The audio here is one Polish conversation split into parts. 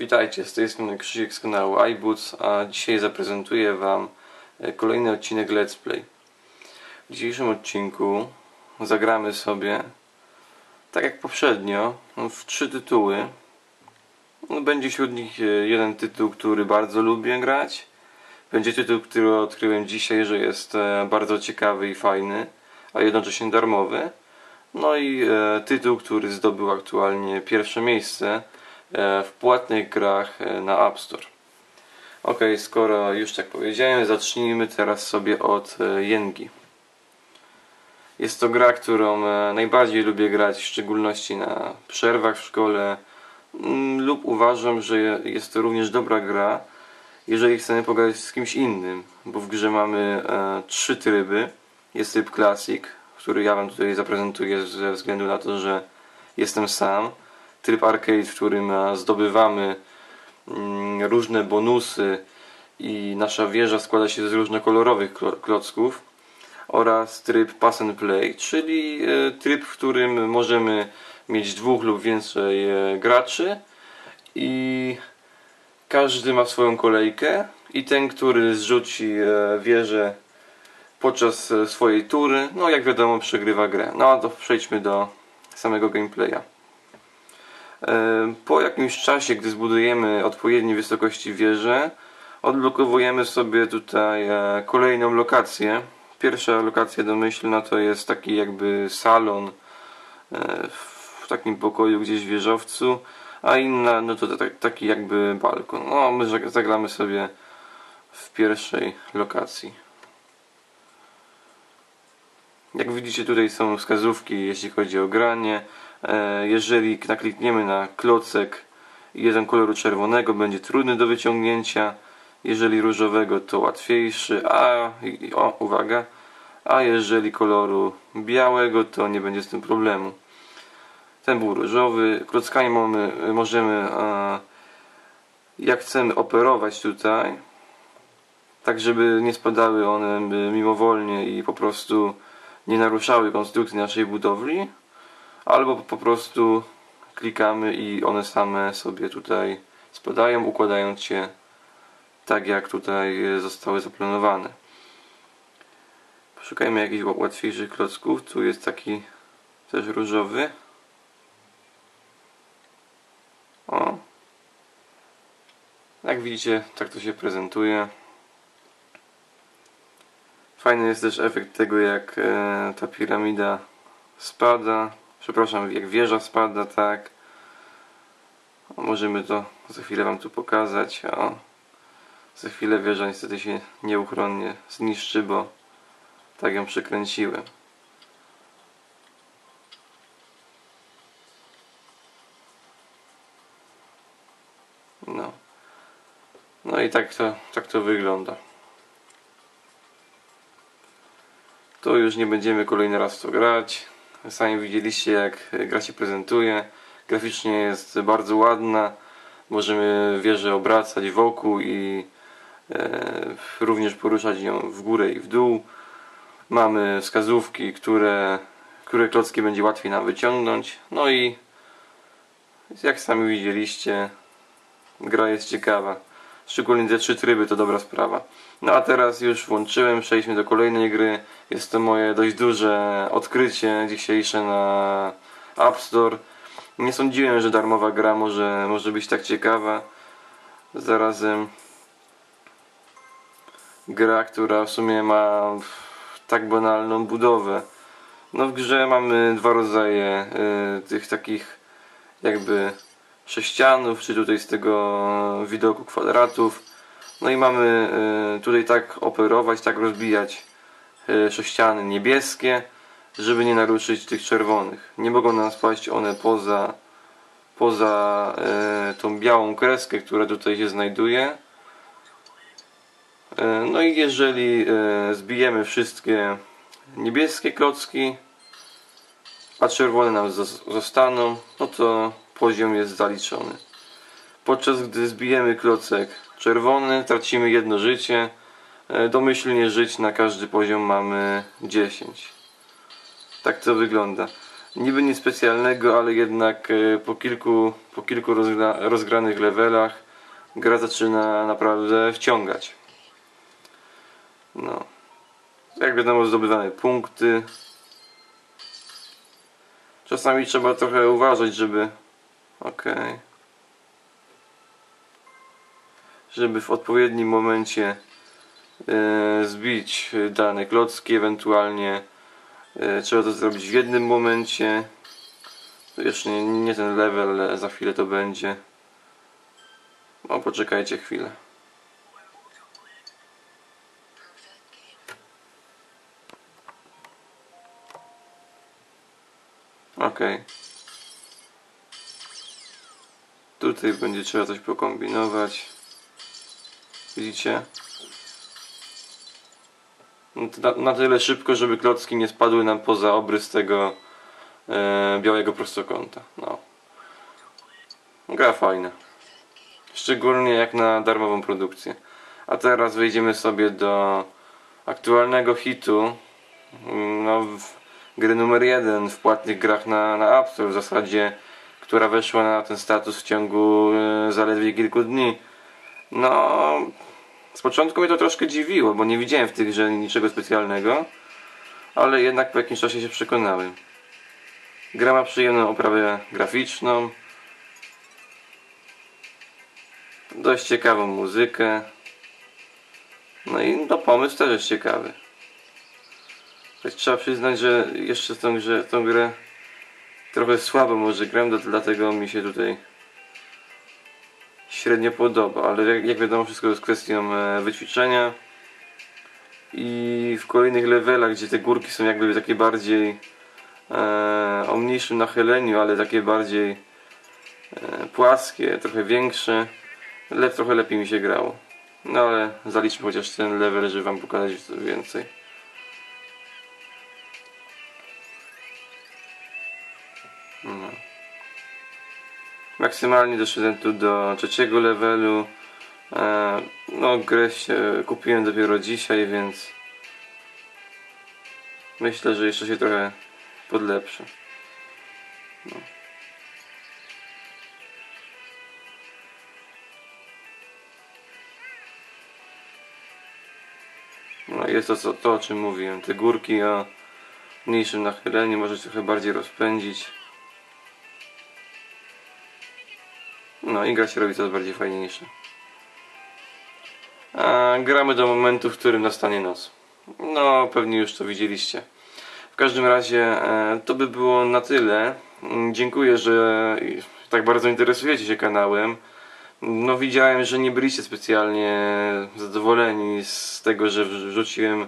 Witajcie, z tej strony Krzysiek z kanału iBoots, a dzisiaj zaprezentuję Wam e, kolejny odcinek Let's Play. W dzisiejszym odcinku zagramy sobie, tak jak poprzednio, no, w trzy tytuły. No, będzie wśród nich e, jeden tytuł, który bardzo lubię grać. Będzie tytuł, który odkryłem dzisiaj, że jest e, bardzo ciekawy i fajny, a jednocześnie darmowy. No i tytuł, który zdobył aktualnie pierwsze miejsce w płatnych grach e, na App Store. Ok, skoro już tak powiedziałem, zacznijmy teraz sobie od e, Yengi. Jest to gra, którą najbardziej lubię grać, w szczególności na przerwach w szkole mm, lub uważam, że jest to również dobra gra, jeżeli chcemy pogadać z kimś innym, bo w grze mamy e, trzy tryby. Jest tryb Classic, który ja Wam tutaj zaprezentuję ze względu na to, że jestem sam tryb arcade, w którym e, zdobywamy mm, różne bonusy i nasza wieża składa się z różnokolorowych klocków oraz tryb pass and play, czyli e, tryb, w którym możemy mieć dwóch lub więcej e, graczy i każdy ma swoją kolejkę i ten, który zrzuci wieżę podczas swojej tury, no jak wiadomo przegrywa grę. No a to przejdźmy do samego gameplaya. Po jakimś czasie, gdy zbudujemy odpowiedniej wysokości wieżę, odblokowujemy sobie tutaj e, kolejną lokację. Pierwsza lokacja domyślna to jest taki jakby salon e, w takim pokoju gdzieś w wieżowcu, a inna no to taki jakby balkon. No, my zagramy sobie w pierwszej lokacji. Jak widzicie tutaj są wskazówki jeśli chodzi o granie. E, jeżeli naklikniemy na klocek jeden koloru czerwonego będzie trudny do wyciągnięcia. Jeżeli różowego to łatwiejszy. A o, uwaga. A jeżeli koloru białego to nie będzie z tym problemu. Ten był różowy. Klockami mamy, możemy jak chcemy operować tutaj tak żeby nie spadały one mimowolnie i po prostu nie naruszały konstrukcji naszej budowli albo po prostu klikamy i one same sobie tutaj spadają, układając się tak jak tutaj zostały zaplanowane. Poszukajmy jakichś łatwiejszych klocków. Tu jest taki też różowy. O. Jak widzicie, tak to się prezentuje. Fajny jest też efekt tego, jak e, ta piramida spada przepraszam, jak wieża spada, tak. O, możemy to za chwilę Wam tu pokazać. O, za chwilę wieża niestety się nieuchronnie zniszczy, bo tak ją przekręciłem. No. No i tak to, tak to wygląda. Tu już nie będziemy kolejny raz to grać. Sami widzieliście jak gra się prezentuje. Graficznie jest bardzo ładna. Możemy wieżę obracać wokół i e, również poruszać ją w górę i w dół. Mamy wskazówki, które, które klocki będzie łatwiej nam wyciągnąć. No i jak sami widzieliście, gra jest ciekawa. Szczególnie te trzy tryby to dobra sprawa. No a teraz już włączyłem, przejdźmy do kolejnej gry. Jest to moje dość duże odkrycie dzisiejsze na App Store. Nie sądziłem, że darmowa gra może, może być tak ciekawa. Zarazem gra, która w sumie ma tak banalną budowę. No w grze mamy dwa rodzaje y, tych takich jakby sześcianów, czy tutaj z tego widoku kwadratów. No i mamy e, tutaj tak operować, tak rozbijać e, sześciany niebieskie, żeby nie naruszyć tych czerwonych. Nie mogą nam spaść one poza, poza e, tą białą kreskę, która tutaj się znajduje. No i jeżeli zbijemy wszystkie niebieskie klocki, a czerwone nam zostaną, no to poziom jest zaliczony. Podczas gdy zbijemy klocek czerwony, tracimy jedno życie. E, domyślnie żyć na każdy poziom mamy 10. Tak to wygląda. Niby nic specjalnego, ale jednak e, po kilku, po kilku rozgra rozgranych levelach gra zaczyna naprawdę wciągać. No. Jak wiadomo zdobywamy punkty. Czasami trzeba trochę uważać, żeby... Okej. Okay. Żeby w odpowiednim momencie e, zbić dane klocki, ewentualnie e, trzeba to zrobić w jednym momencie. To jeszcze nie, nie ten level, za chwilę to będzie. No poczekajcie chwilę. Ok. Tutaj będzie trzeba coś pokombinować. Widzicie? No na, na, tyle szybko, żeby klocki nie spadły nam poza obrys tego e, białego prostokąta. No. Gra fajna. Szczególnie jak na darmową produkcję. A teraz wejdziemy sobie do aktualnego hitu. No, gry numer jeden w płatnych grach na, na App w zasadzie, która weszła na ten status w ciągu e, zaledwie kilku dni. No, z początku mnie to troszkę dziwiło, bo nie widziałem w tych grze niczego specjalnego, ale jednak po jakimś czasie się przekonałem. Gra ma przyjemną oprawę graficzną, dość ciekawą muzykę, no i no, pomysł też jest ciekawy. Choć trzeba przyznać, że jeszcze tą, tą grę trochę słabo może gram, dlatego mi się tutaj średnio podoba, ale jak, wiadomo wszystko jest kwestią e, wyćwiczenia i w kolejnych levelach, gdzie te górki są jakby takie bardziej e, o mniejszym nachyleniu, ale takie bardziej e, płaskie, trochę większe, le, trochę lepiej mi się grało. No ale zaliczmy chociaż ten level, żeby wam pokazać więcej. No. Maksymalnie doszedłem tu do trzeciego levelu. E, no grę się kupiłem dopiero dzisiaj, więc myślę, że jeszcze się trochę podlepszę. No. No jest to, co, to o czym mówiłem. Te górki o mniejszym nachyleniu może trochę bardziej rozpędzić. No i gra się robi coraz bardziej fajniejsza. A gramy do momentu, w którym nastanie noc. No, pewnie już to widzieliście. W każdym razie e, to by było na tyle. Mm, dziękuję, że tak bardzo interesujecie się kanałem. No widziałem, że nie byliście specjalnie zadowoleni z tego, że wrzuciłem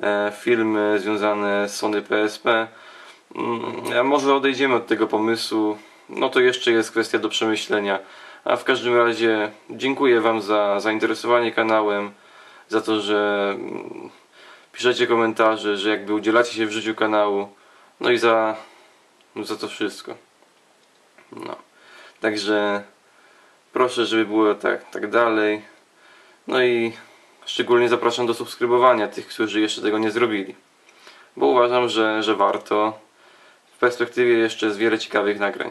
e, filmy związane z Sony PSP. Mm, a może odejdziemy od tego pomysłu no to jeszcze jest kwestia do przemyślenia. A w każdym razie dziękuję Wam za zainteresowanie kanałem, za to, że piszecie komentarze, że jakby udzielacie się w życiu kanału, no i za, no za to wszystko. No. Także proszę, żeby było tak, tak dalej. No i szczególnie zapraszam do subskrybowania tych, którzy jeszcze tego nie zrobili. Bo uważam, że, że warto. W perspektywie jeszcze jest wiele ciekawych nagrań.